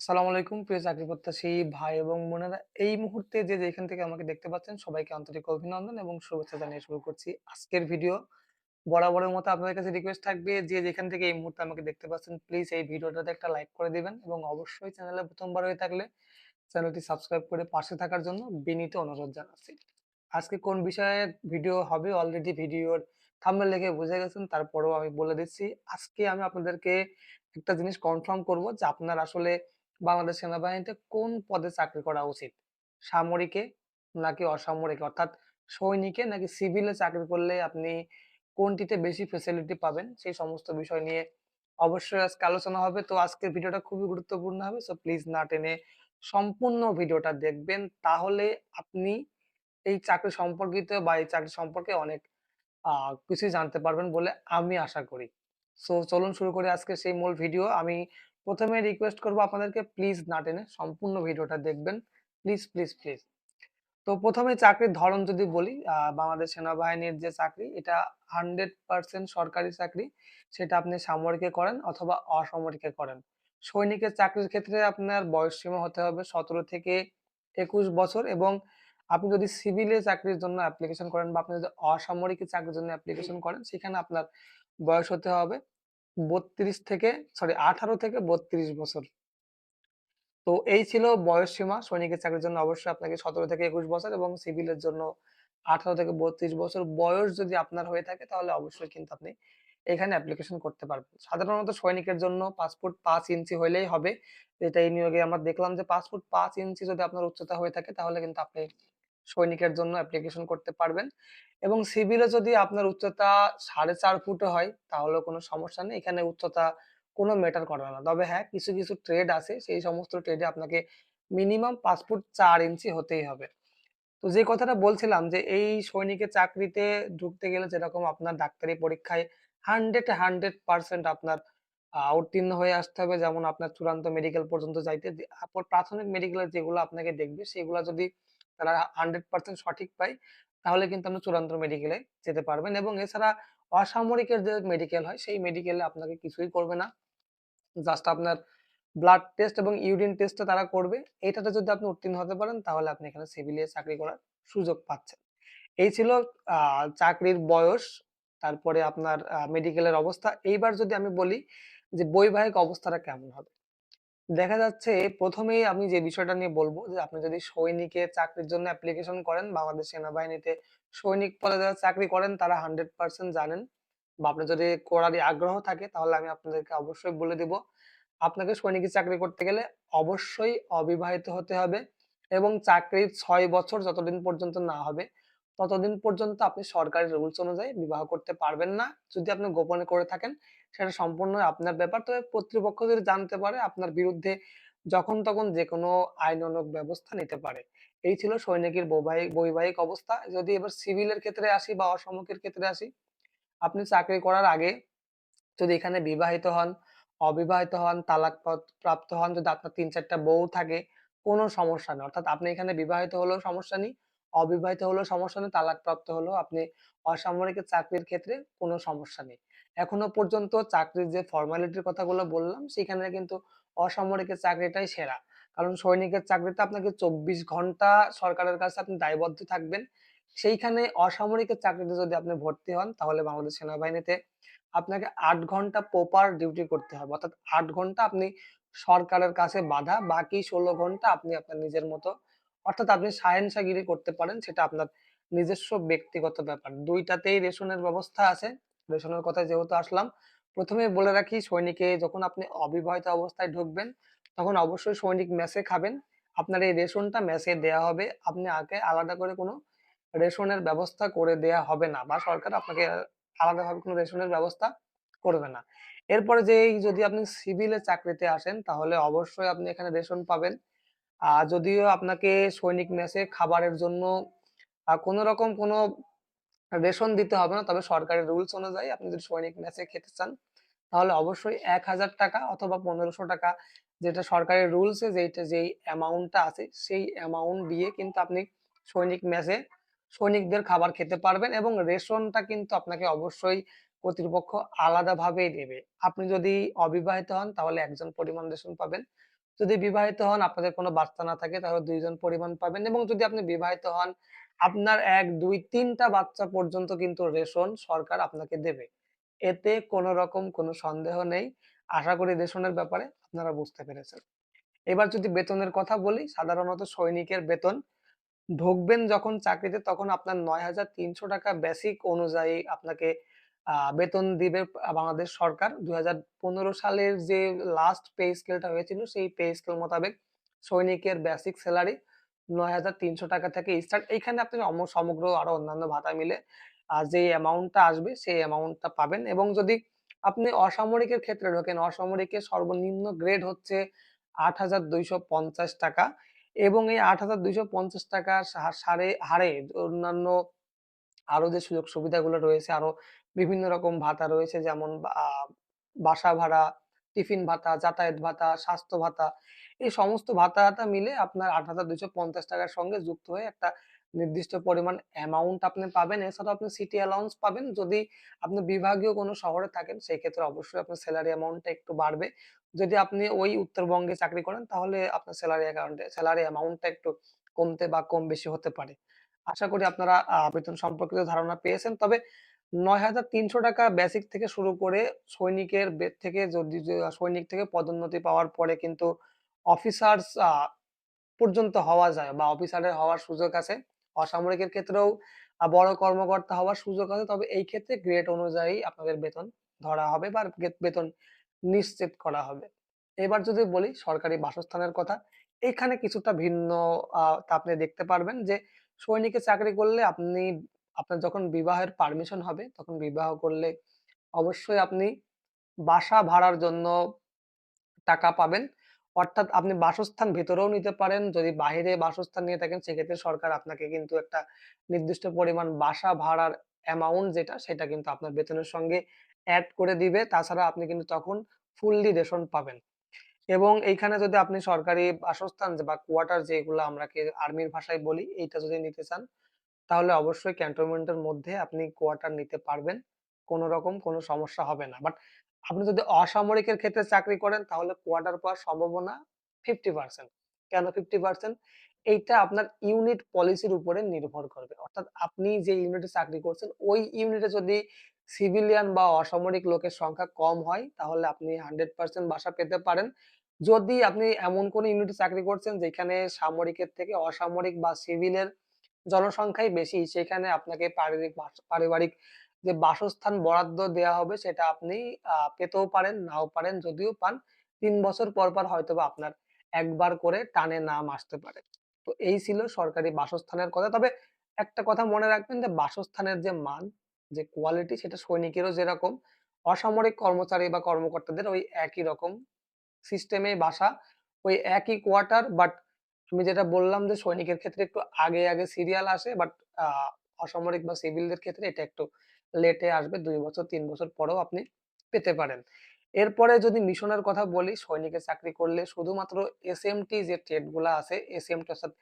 আসসালামু আলাইকুম। প্রিয় চাকরি প্রত্যাশী ভাই এবং বোনেরা, এই মুহূর্তে যে যেখান থেকে আমাকে দেখতে পাচ্ছেন, সবাইকে আন্তরিক অভিনন্দন এবং শুভেচ্ছা জানিয়ে শুরু করছি আজকের ভিডিও। বরাবরের মতো আপনাদের কাছে রিকোয়েস্ট থাকবে যে যেখান থেকে এই মুহূর্তে আমাকে দেখতে পাচ্ছেন প্লিজ এই ভিডিওটাতে একটা লাইক করে দিবেন এবং অবশ্যই চ্যানেলে প্রথমবার হয়ে থাকলে চ্যানেলটি সাবস্ক্রাইব করে পাশে থাকার জন্য বিনীত অনুরোধ জানাচ্ছি। আজকে কোন বিষয়ে ভিডিও হবে? অলরেডি ভিডিওর থাম্বনেল দেখে বুঝে গেছেন, তারপরেও আমি বলে দিচ্ছি। আজকে আমি আপনাদেরকে একটা জিনিস কনফার্ম করব যে আপনার আসলে বাংলাদেশ সেনাবাহিনীতে কোন পদে চাকরি করা উচিত? সামরিকে নাকি অসামরিকে? অর্থাৎ সৈনিকে নাকি সিভিলে চাকরি করলে আপনি কোনটিতে বেশি ফেসিলিটি পাবেন? সেই সমস্ত বিষয় নিয়ে অবশ্যই আজকে আলোচনা হবে। তো আজকের ভিডিওটা খুবই গুরুত্বপূর্ণ হবে। সো প্লিজ না টেনে সম্পূর্ণ ভিডিওটা দেখবেন। তাহলে আপনি এই চাকরি সম্পর্কিত বা এই চাকরি সম্পর্কে অনেক কিছুই জানতে পারবেন বলে আমি আশা করি। সো চলুন শুরু করি আজকে সেই মূল ভিডিও। আমি প্রথমে রিকোয়েস্ট করব আপনাদেরকে প্লিজ না টেনে সম্পূর্ণ ভিডিওটা দেখবেন। প্লিজ প্লিজ প্লিজ তো প্রথমে চাকরির ধরন যদি বলি বাংলাদেশ সেনাবাহিনীর যে চাকরি, এটা হান্ড্রেড পার্সেন্ট সরকারি চাকরি। সেটা আপনি সামরিকে করেন অথবা অসামরিকে করেন। সৈনিকের চাকরির ক্ষেত্রে আপনার বয়স সীমা হতে হবে সতেরো থেকে একুশ বছর এবং আপনি যদি সিভিলে চাকরির জন্য অ্যাপ্লিকেশন করেন বা আপনি যদি অসামরিক চাকরির জন্য অ্যাপ্লিকেশন করেন, সেখানে আপনার বয়স হতে হবে বত্রিশ থেকে সরি আঠারো থেকে বত্রিশ বছর। তো এই ছিল বয়স সীমা। সৈনিকের চাকরির জন্য অবশ্যই আপনাকে সতেরো থেকে একুশ বছর এবং সিভিলের জন্য আঠারো থেকে বত্রিশ বছর বয়স যদি আপনার হয়ে থাকে, তাহলে অবশ্যই কিন্তু আপনি এখানে অ্যাপ্লিকেশন করতে পারবেন। সাধারণত সৈনিকের জন্য পাসপোর্ট পাঁচ ইঞ্চি হলেই হবে। যেটা এই নিয়োগে আমরা দেখলাম যে পাসপোর্ট পাঁচ ইঞ্চি যদি আপনার উচ্চতা হয়ে থাকে, তাহলে কিন্তু আপনি সৈনিকের জন্য অ্যাপ্লিকেশন করতে পারবেন। এবং সিভিলে যদি আপনার উচ্চতা সাড়ে চার ফুটে হয়, তাহলেও কোনো সমস্যা নেই। এখানে উচ্চতা কোনো ম্যাটার করে না। তবে হ্যাঁ কিছু কিছু ট্রেড আছে। সেই সমস্ত ট্রেডে আপনাকে মিনিমাম পাঁচ ফুট চার ইঞ্চি হতেই হবে। তো যে কথাটা বলছিলাম যে, এই সৈনিকের চাকরিতে ঢুকতে গেলে যেরকম আপনার ডাক্তারি পরীক্ষায় হান্ড্রেড হান্ড্রেড পার্সেন্ট আপনার উত্তীর্ণ হয়ে আসতে হবে। যেমন আপনার চূড়ান্ত মেডিকেল পর্যন্ত যাইতে। প্রাথমিক মেডিকেলের যেগুলো আপনাকে দেখবে, সেগুলো যদি তারা হান্ড্রেড পার্সেন্ট সঠিক পায়, তাহলে কিন্তু আপনি চূড়ান্ত মেডিকেলে যেতে পারবেন এবং এছাড়া অসামরিকের যে মেডিকেল হয়, সেই মেডিকেলে আপনাকে কিছুই করবে না। জাস্ট আপনার ব্লাড টেস্ট এবং ইউরিন টেস্টটা তারা করবে। এটাতে যদি আপনি উত্তীর্ণ হতে পারেন, তাহলে আপনি এখানে সিভিলে চাকরি করার সুযোগ পাচ্ছেন। এই ছিল চাকরির বয়স, তারপরে আপনার মেডিকেলের অবস্থা। এইবার যদি আমি বলি যে বৈবাহিক অবস্থাটা কেমন হবে? দেখা যাচ্ছে প্রথমেই আমি যে বিষয়টা নিয়ে বলব যে আপনি যদি সৈনিকের চাকরির জন্য অ্যাপ্লিকেশন করেন, বাংলাদেশ সেনাবাহিনীতে সৈনিক পদে যারা চাকরি করেন, তারা হান্ড্রেড পার্সেন্ট জানেন। বা আপনার যদি করারই আগ্রহ থাকে, তাহলে আমি আপনাদেরকে অবশ্যই বলে দিব। আপনাকে সৈনিকের চাকরি করতে গেলে অবশ্যই অবিবাহিত হতে হবে এবং চাকরির ছয় বছর যতদিন পর্যন্ত না হবে ততদিন পর্যন্ত আপনি সরকারি রুলস অনুযায়ী বিবাহ করতে পারবেন না। যদি আপনি গোপনে করে থাকেন সেটা সম্পূর্ণ আপনার ব্যাপার। তবে কর্তৃপক্ষ যদি জানতে পারে আপনার বিরুদ্ধে যখন তখন যে কোনো আইনানুগ ব্যবস্থা নিতে পারে। এই ছিল সৈনিকের বৈবাহিক অবস্থা। যদি এবার সিভিলের ক্ষেত্রে আসি বা অসমকের ক্ষেত্রে আসি আপনি চাকরি করার আগে যদি এখানে বিবাহিত হন, অবিবাহিত হন, তালাক পত প্রাপ্ত হন, যদি আপনার ৩-৪ টা বউ থাকে, কোনো সমস্যা নেই। অর্থাৎ আপনি এখানে বিবাহিত হলেও সমস্যা নেই, অবিবাহিত হলেও সমস্যা নেই, তালাকপ্রাপ্ত হলেও আপনি অসামরিক চাকরির ক্ষেত্রে কোনো সমস্যা নেই। এখনও পর্যন্ত চাকরির যে ফর্মালিটির কথাগুলো বললাম, সেখানে কিন্তু অসামরিকের চাকরিটাই সেরা। কারণ সৈনিকের চাকরিতে আপনাকে ২৪ ঘণ্টা সরকারের কাছে আপনি দায়বদ্ধ থাকবেন। সেইখানে অসামরিকের চাকরিতে যদি আপনি ভর্তি হন, তাহলে বাংলাদেশ সেনাবাহিনীতে আপনাকে আট ঘণ্টা প্রপার ডিউটি করতে হবে। অর্থাৎ আট ঘণ্টা আপনি সরকারের কাছে বাঁধা, বাকি ১৬ ঘণ্টা আপনি আপনার নিজের মতো অর্থাৎ আপনি শাহেনশাগিরি করতে পারেন। সেটা আপনার নিজস্ব ব্যক্তিগত ব্যাপার। দুইটাতেই রেশনের ব্যবস্থা আছে। রেশনের কথায় যেহেতু আসলাম, প্রথমে বলে রাখি সৈনিকে যখন আপনি অবিবাহিত অবস্থায় ঢুকবেন, তখন অবশ্যই সৈনিক মেসে খাবেন। আপনার এই রেশনটা মেসে দেয়া হবে। আপনি আগে আলাদা করে কোনো রেশনের ব্যবস্থা করে দেয়া হবে না বা সরকার আপনাকে আলাদাভাবে কোনো রেশনের ব্যবস্থা করবে না। এরপরে যেই যদি আপনি সিভিলে চাকরিতে আসেন তাহলে অবশ্যই আপনি এখানে রেশন পাবেন। যদিও আপনাকে সৈনিক মেসে খাবারের জন্য কোনো রকম কোনো রেশন দিতে হবে না। তবে সরকারের রুলস অনুযায়ী আপনি যদি সৈনিক মেসে খেতে চান তাহলে অবশ্যই ৳১,০০০ অথবা ৳১৫০০ যেটা সরকারের রুলস এ যেইটা যেই অ্যামাউন্টটা আছে সেই অ্যামাউন্ট দিয়ে কিন্তু আপনি সৈনিক মেসে সৈনিকদের খাবার খেতে পারবেন এবং রেশনটা কিন্তু আপনাকে অবশ্যই কর্তৃপক্ষ আলাদাভাবেই দেবে। আপনি যদি অবিবাহিত হন তাহলে একজন পরিমাণ রেশন পাবেন। যদি বিবাহিত হন আপনাদের কোনো বাচ্চা না থাকে তাহলে ২ জন পরিমাণ পাবেন এবং যদি আপনি বিবাহিত হন আপনার ১, ২, ৩ টা বাচ্চা পর্যন্ত কিন্তু রেশন সরকার আপনাকে দেবে। এতে কোনো রকম কোনো সন্দেহ নেই। আশা করি রেশনের ব্যাপারে আপনারা বুঝতে পেরেছেন। এবার যদি বেতনের কথা বলি, সাধারণত সৈনিকের বেতন ঢুকবেন যখন চাকরিতে তখন আপনার ৳৯,৩০০ বেসিক অনুযায়ী আপনাকে বেতন দিবে বাংলাদেশ সরকার। ২০১৫ সালের যে লাস্ট পে স্কেলটা হয়েছিল সেই পে স্কেল মোতাবেক সৈনিকের বেসিক সেলারি ৳৯,৩০০ থেকে স্টার্ট। এইখানে আপনি সমগ্র আরও অন্যান্য ভাতা মিলে যে অ্যামাউন্টটা আসবে সেই অ্যামাউন্টটা পাবেন এবং যদি আপনি অসামরিকের ক্ষেত্রে ঢোকেন, অসামরিকের সর্বনিম্ন গ্রেড হচ্ছে ৳৮,২৫০ এবং এই ৳৮,২৫০ সা সারে হারে অন্যান্য আরও যে সুযোগ সুবিধাগুলো রয়েছে, আরও বিভিন্ন রকম ভাতা রয়েছে যেমন বাসা ভাড়া, টিফিন ভাতা, যাতায়াত ভাতা, স্বাস্থ্য ভাতা। এই সমস্ত ভাতা-টাতা মিলে আপনার ৳৮,২৫০ র সঙ্গে যুক্ত হয়ে একটা নির্দিষ্ট পরিমাণ অ্যামাউন্ট আপনি পাবেন। এছাড়াও আপনি সিটি অ্যালাউন্স পাবেন। যদি আপনি বিভাগীয় কোনো শহরে থাকেন সেক্ষেত্রে অবশ্যই আপনার সেলারি অ্যামাউন্টটা একটু বাড়বে। যদি আপনি ওই উত্তরবঙ্গে চাকরি করেন তাহলে আপনার স্যালারি অ্যাকাউন্টে সেলারি অ্যামাউন্টটা একটু কমতে বা কম বেশি হতে পারে। আশা করি আপনারা বেতন সম্পর্কিত ধারণা পেয়েছেন। তবে ৳৯,৩০০ বেসিক থেকে শুরু করে সৈনিকের থেকে যদি সৈনিক থেকে পদোন্নতি পাওয়ার পরে কিন্তু অফিসার্স পর্যন্ত হওয়া যায় বা অফিসারের হওয়ার সুযোগ আছে। অসামরিকের ক্ষেত্রেও বড় কর্মকর্তা হওয়ার সুযোগ আছে। তবে এই ক্ষেত্রে গ্রেড অনুযায়ী আপনাদের বেতন ধরা হবে বা বেতন নিশ্চিত করা হবে। এবার যদি বলি সরকারি বাসস্থানের কথা, এখানে কিছুটা ভিন্ন আপনি দেখতে পারবেন যে সৈনিকে চাকরি করলে আপনি, আপনার যখন বিবাহের পারমিশন হবে, তখন বিবাহ করলে অবশ্যই আপনি বাসা ভাড়ার জন্য টাকা পাবেন। অর্থাৎ আপনি বাসস্থান ভেতরেও নিতে পারেন। যদি বাহিরে বাসস্থান নিয়ে থাকেন, সেক্ষেত্রে সরকার আপনাকে কিন্তু একটা নির্দিষ্ট পরিমাণ বাসা ভাড়ার অ্যামাউন্ট যেটা, সেটা কিন্তু আপনার বেতনের সঙ্গে অ্যাড করে দিবে। তাছাড়া আপনি কিন্তু তখন ফুললি রেশন পাবেন। এবং এইখানে যদি আপনি সরকারি বাসস্থান বা কোয়ার্টার যেগুলা আমরাকে আর্মির ভাষায় বলি, এইটা যদি নিতে চান তাহলে অবশ্যই ক্যান্টনমেন্টের মধ্যে আপনি কোয়ার্টার নিতে পারবেন। কোন রকম কোন সমস্যা হবে না। বাট আপনি যদি অসামরিকের ক্ষেত্রে চাকরি করেন তাহলে কোয়ার্টার পাওয়ার সম্ভাবনা 50% কেন 50% এইটা আপনার ইউনিট পলিসির উপরে নির্ভর করবে। অর্থাৎ আপনি যে ইউনিটে চাকরি করছেন ওই ইউনিটে যদি সিভিলিয়ান বা অসামরিক লোকের সংখ্যা কম হয় তাহলে আপনি 100% বাসা পেতে পারেন। যদি আপনি এমন কোন ইউনিটে চাকরি করছেন যেখানে সামরিকের থেকে অসামরিক বা সিভিলের জনসংখ্যাই বেশি সেখানে আপনাকে পারিবারিক পারিবারিক যে বাসস্থান বরাদ্দ দেয়া হবে সেটা আপনি পেতেও পারেন, নাও পারেন। যদিও পান ৩ বছর পর, পর হয়তোবা আপনার একবার করে টানে নাম আসতে পারে। তো এই ছিল সরকারি বাসস্থানের কথা। তবে একটা কথা মনে রাখবেন যে বাসস্থানের যে মান, যে কোয়ালিটি সেটা সৈনিকেরও যেরকম অসামরিক কর্মচারী বা কর্মকর্তাদের ওই একই রকম সিস্টেমে বাসা, ওই একই কোয়ার্টার বাট আমি যেটা বললাম যে সৈনিকের ক্ষেত্রে একটু আগে, আগে সিরিয়াল আসে বাট অসামরিক বা সিভিলদের ক্ষেত্রে এটা একটু লেটে আসবে দুই বছর তিন বছর পরেও আপনি পেতে পারেন। এরপরে যদি মিশনের কথা বলি সৈনিকের চাকরি করলে শুধুমাত্র এসএমটি যে ট্রেডগুলা আছে, এসএমটি অর্থাৎ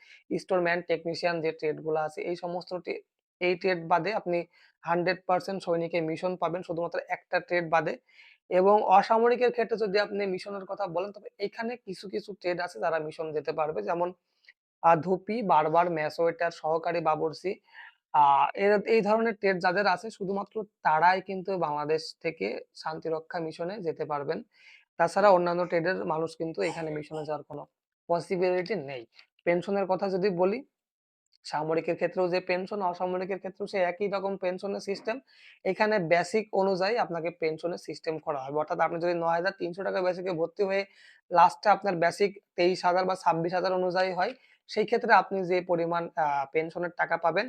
স্টোরম্যান, টেকনিশিয়ান যে ট্রেডগুলা আছে এই সমস্ত টে এই ট্রেড বাদে আপনি 100% সৈনিকে মিশন পাবেন শুধুমাত্র একটা ট্রেড বাদে। এবং অসামরিকের ক্ষেত্রে যদি আপনি মিশনের কথা বলেন তবে এখানে কিছু, কিছু ট্রেড আছে যারা মিশন যেতে পারবে। যেমন ধুপি, বারবার, ম্যাসোয়েটার সহকারী বাবুর্চি আ এই ধরনের ট্রেড যাদের আছে শুধুমাত্র তারাই কিন্তু বাংলাদেশ থেকে শান্তিরক্ষা মিশনে যেতে পারবেন। তাছাড়া অন্যান্য ট্রেডের মানুষ কিন্তু এখানে মিশনে যাওয়ার কোনো পসিবিলিটি নেই। পেনশনের কথা যদি বলি, সামরিকের ক্ষেত্রেও যে পেনশন, অসামরিকের ক্ষেত্রেও সে একই রকম পেনশনের সিস্টেম। এখানে বেসিক অনুযায়ী আপনাকে পেনশনের সিস্টেম করা হবে। অর্থাৎ আপনি যদি ৳৯,৩০০ বেসিকে ভর্তি হয়ে লাস্টে আপনার বেসিক ২৩,০০০ বা ২৬,০০০ অনুযায়ী হয়, সেই ক্ষেত্রে আপনি যে পরিমাণ পেনশনের টাকা পাবেন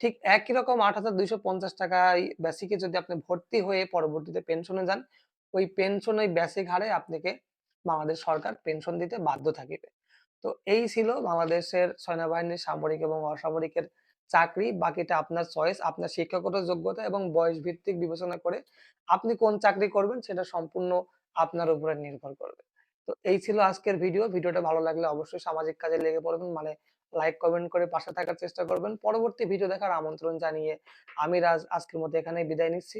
ঠিক একই রকম ৳৮,২৫০ ই বেসিকে যদি আপনি ভর্তি হয়ে পরবর্তীতে পেনশনে যান, ওই পেনশন ওই বেসিক হারে আপনাকে বাংলাদেশ সরকার পেনশন দিতে বাধ্য থাকিবে। তো এই ছিল বাংলাদেশের সেনাবাহিনীর সামরিক এবং অসামরিকের চাকরি। বাকিটা আপনার চয়েস, আপনার শিক্ষাগত যোগ্যতা এবং বয়স ভিত্তিক বিবেচনা করে আপনি কোন চাকরি করবেন সেটা সম্পূর্ণ আপনার উপরে নির্ভর করবে। তো এই ছিল আজকের ভিডিও। ভিডিওটা ভালো লাগলে অবশ্যই সামাজিক কাজে লেগে পড়বেন। মানে লাইক, কমেন্ট করে পাশে থাকার চেষ্টা করবেন। পরবর্তী ভিডিও দেখার আমন্ত্রণ জানিয়ে আমি রাজ আজকের মতো এখানে বিদায় নিচ্ছি।